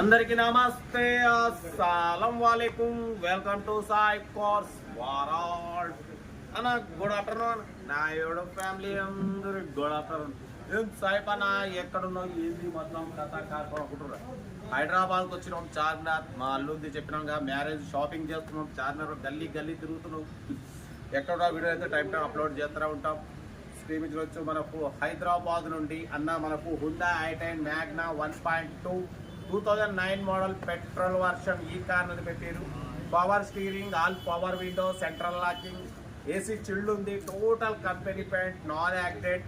అందరికి నమస్తే అస్సలం వాలేకుం. వెల్కమ్ టు సాయి కోర్స్ వారాల్. అన్న గుడ్ ఆఫ్టర్నూన్ నా ఏడు ఫ్యామిలీ అందరు గుడ్ ఆఫ్టర్నూన్ ఏం సాయిప్ అన్న ఎక్కడున్నావు? ఏంది మొత్తం కథ కాకుండా హైదరాబాద్కి వచ్చినాం చార్మినార్. మా అల్లుంది చెప్పినాం మ్యారేజ్ షాపింగ్ చేస్తున్నాం చార్మినార్ గల్లీ గల్లీ తిరుగుతున్నాం. ఎక్కడ వీడియో అయితే టైం టైం అప్లోడ్ చేస్తూనే ఉంటాం. ప్రేమించవచ్చు. మనకు హైదరాబాద్ నుండి అన్న మనకు Hyundai i ten magna one point two two thousand nine model petrol version ఈ కార్ అని పెట్టారు. Power steering all power window central locking AC chilled ఉంది. టోటల్ కంపెనీ పెయింట్ నాన్ యాక్టెడ్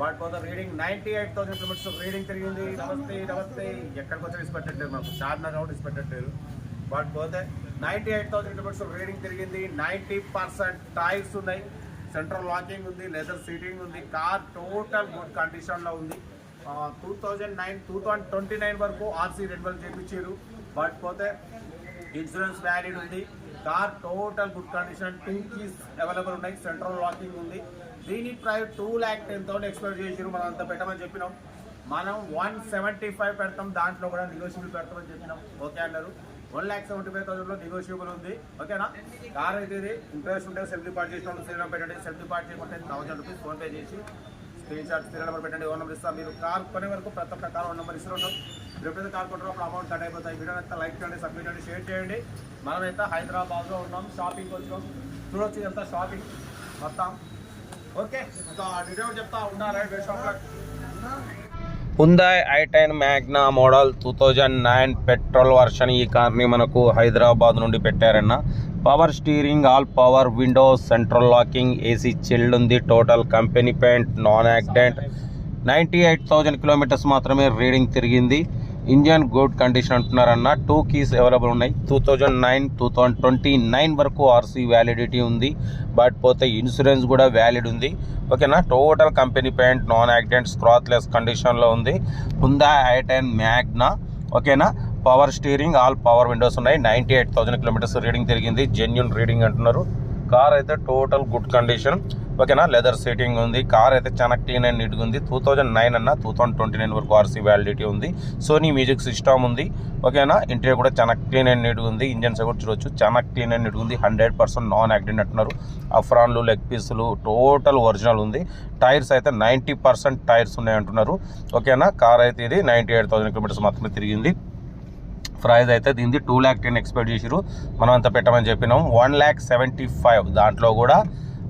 బట్ పోతే reading ninety eight thousand kilometres reading తిరిగింది నమస్తే నమస్తే. ఎక్కడికి వచ్చి ఇచ్చిపెట్టట్లేదు మాకు. చార్మినార్ రౌండ్ ఇచ్చిపెట్టట్లేదు బట్ పోతే ninety eight thousand kilometres reading తిరిగింది. నైంటీ పర్సెంట్ టైర్స్ ఉన్నాయి. సెంట్రల్ లాకింగ్ ఉంది లెదర్ సీటింగ్ ఉంది కార్ టోటల్ గుడ్ కండిషన్లో ఉంది. Two thousand nine two thousand twenty nine వరకు ఆర్సీ రెన్యువల్ చేయించారు బట్ పోతే ఇన్సూరెన్స్ వ్యాలిడ్ ఉంది. Car total good condition two keys available ఉన్నాయి సెంట్రల్ లాకింగ్ ఉంది. దీని price two lakh ten thousand expect చేసారు మనం అంత పెట్టమని చెప్పినాం. మనం వన్ సెవెంటీ ఫైవ్ పెడతాం దాంట్లో కూడా నెగోషియబుల్ పెడతామని చెప్పినాం. ఓకే అన్నారు. వన్ ల్యాక్ సెవెంటీ ఫైవ్ థౌసండ్లో నెగోషియబుల్ ఉంది. ఓకేనా? కార్ అయితే ఇది ఇంట్రెస్ట్ ఉంటే సెల్ఫ్ డిపార్ట్ చేసిన శ్రీరామ్ పెట్టండి. సెల్ఫ్ డిపార్ట్ చేయకుంటే థౌసండ్ రూపీస్ ఫోన్పే చేసి స్క్రీన్ షాట్ సీరియల్ నెంబర్ పెట్టండి. ఓన్ నెంబర్ ఇస్తాం? మీరు కార్ కొనే వరకు ప్రతి ఒక్క కార్ ఓన్ నెంబర్ ఇస్తూ ఉంటాం. ఎప్పుడైతే కార్ కొంటారో అప్పుడు అమౌంట్ కట్ అయిపోతాయి. వీడియో అయితే లైక్ చేయండి సబ్మిట్ చేయండి షేర్ చేయండి. మనమైతే హైదరాబాద్లో ఉన్నాం షాపింగ్ వచ్చినాం చూడొచ్చు ఎంత షాపింగ్ మొత్తం. ఓకే ఇంకా డీటెయిల్ చెప్తా ఉన్నారా? షాప్లో Hyundai i ten magna model two thousand nine petrol version ఈ కార్ని మనకు హైదరాబాద్ నుండి పెట్టారన్న. Power steering all power windows central locking AC chilled ఉంది. Total company paint non accident ninety eight thousand kilometres మాత్రమే రీడింగ్ తిరిగింది. ఇండియన్ గుడ్ కండిషన్ అంటున్నారన్న two keys available ఉన్నాయి. Two thousand nine two thousand twenty nine వరకు RC validity ఉంది. But పోతే insurance కూడా valid ఉంది. ఓకేనా? Total company paint non accident scratchless కండిషన్లో ఉంది. హుందా ఐ టెన్ మ్యాగ్నా ఓకేనా? Power steering all power windows ఉన్నాయి. Ninety eight thousand kilometres reading తిరిగింది. జెన్యున్ రీడింగ్ అంటున్నారు. కార్ అయితే టోటల్ గుడ్ కండిషన్ ఓకేనా? లెదర్ సీటింగ్ ఉంది. కార్ అయితే చాలా క్లీన్ అండ్ నీట్గా ఉంది. టూ థౌజండ్ నైన్ అన్న టూ థౌసండ్ ట్వంటీ నైన్ వరకు ఆర్సీ వ్యాలిడిటీ ఉంది. సోనీ మ్యూజిక్ సిస్టమ్ ఉంది. ఓకేనా? ఇంటీరియర్ కూడా చాలా క్లీన్ అండ్ నీట్గా ఉంది. ఇంజన్స్ కూడా చూడొచ్చు. చాలా క్లీన్ అండ్ నీట్గా ఉంది. హండ్రెడ్ పర్సెంట్ నాన్ యాక్సిడెంట్ అంటున్నారు అఫ్రాన్లు లెగ్ పీసులు టోటల్ ఒరిజినల్ ఉంది. టైర్స్ అయితే నైంటీ పర్సెంట్ టైర్స్ ఉన్నాయి అంటున్నారు. ఓకేనా? కార్ అయితే ఇది నైంటీ ఎయిట్ థౌసండ్ కిలోమీటర్స్ మాత్రమే తిరిగింది. ప్రైజ్ అయితే దీనిది టూ ల్యాక్ టెన్ ఎక్స్పెక్ట్ చేసిరు మనం అంత పెట్టమని చెప్పినాం. వన్ ల్యాక్ సెవెంటీ ఫైవ్ దాంట్లో కూడా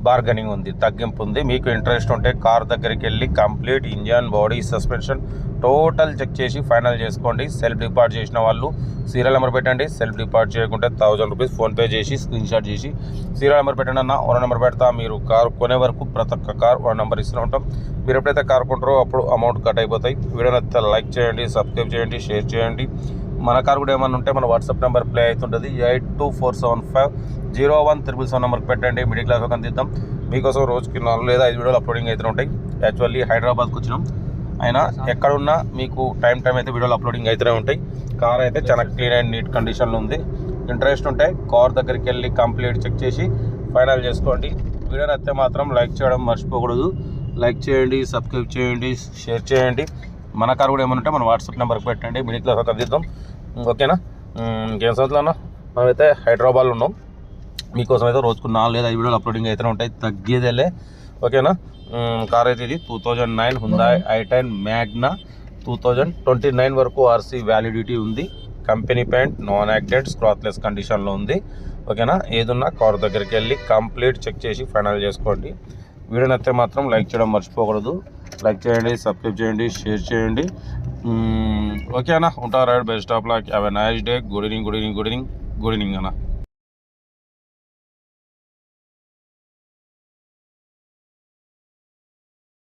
బార్గెనింగ్ ఉంది తగ్గింపు ఉంది. మీకు ఇంట్రెస్ట్ ఉంటే కార్ దగ్గరికి వెళ్ళి complete engine body suspension total check చేసి ఫైనల్ చేసుకోండి. సెల్ఫ్ డిపార్ట్ చేసిన వాళ్ళు సీరియల్ నెంబర్ పెట్టండి. సెల్ఫ్ డిపార్ట్ చేయకుంటే థౌజండ్ రూపీస్ ఫోన్పే చేసి స్క్రీన్ షాట్ చేసి సీరియల్ నెంబర్ పెట్టండి అన్న. ఓన్ నెంబర్ పెడతా. మీరు కార్ కొనే వరకు ప్రతి ఒక్క కార్ ఓన్ నెంబర్ ఇస్తూ ఉంటాం. మీరు ఎప్పుడైతే కార్ కొంటారో అప్పుడు అమౌంట్ కట్ అయిపోతాయి. వీడియో నచ్చితే లైక్ చేయండి సబ్స్క్రైబ్ చేయండి షేర్ చేయండి. మన కార్ కూడా ఏమన్నా ఉంటే మన వాట్సాప్ నెంబర్ ప్లే అవుతుంటుంది. Eight two four seven five zero one triple seven నెంబర్కి పెట్టండి. మిడిల్ క్లాస్ ఒక అందిద్దాం. మీకోసం రోజుకి నాలుగు లేదా ఐదు వీడియోలు అప్లోడింగ్ అయితే ఉంటాయి. యాక్చువల్లీ హైదరాబాద్కి వచ్చినాం. అయినా ఎక్కడున్నా మీకు టైం టైం అయితే వీడియోలు అప్లోడింగ్ అయితేనే ఉంటాయి. కార్ అయితే చాలా క్లీన్ అండ్ నీట్ కండిషన్లో ఉంది. ఇంట్రెస్ట్ ఉంటే కార్ దగ్గరికి వెళ్ళి కంప్లీట్ చెక్ చేసి ఫైనల్ చేసుకోండి. వీడియో నచ్చితే మాత్రం లైక్ చేయడం మర్చిపోకూడదు. లైక్ చేయండి సబ్స్క్రైబ్ చేయండి షేర్ చేయండి. మన కార్ కూడా ఏమైనా ఉంటే మన వాట్సాప్ నెంబర్కి పెట్టండి. మిడిల్ క్లాస్ ఒక అందిద్దాం. ఓకేనా? ఇంకేం సంవత్సరాలు మనమైతే హైదరాబాద్లో ఉన్నాం. మీకోసం అయితే రోజుకు నాలుగు లేదా ఐదు వీడియోలు అప్లోడింగ్ అయితే ఉంటాయి. తగ్గేదేలే. ఓకేనా? కార్ అయితే ఇది. Two thousand nine Hyundai I ten Magna two thousand twenty nine వరకు ఆర్సీ వ్యాలిడిటీ ఉంది. Company paint non accident scratchless కండిషన్లో ఉంది. ఓకేనా? ఏదున్నా కార్ దగ్గరికి వెళ్ళి కంప్లీట్ చెక్ చేసి ఫైనల్ చేసుకోండి. వీడియో నచ్చితే మాత్రం లైక్ చేయడం మర్చిపోకూడదు. లైక్ చేయండి సబ్స్క్రైబ్ చేయండి షేర్ చేయండి. మ్మ్, ఓకేనా? ఉంటారా best of luck have a nice day good evening good evening good evening good evening అన్న.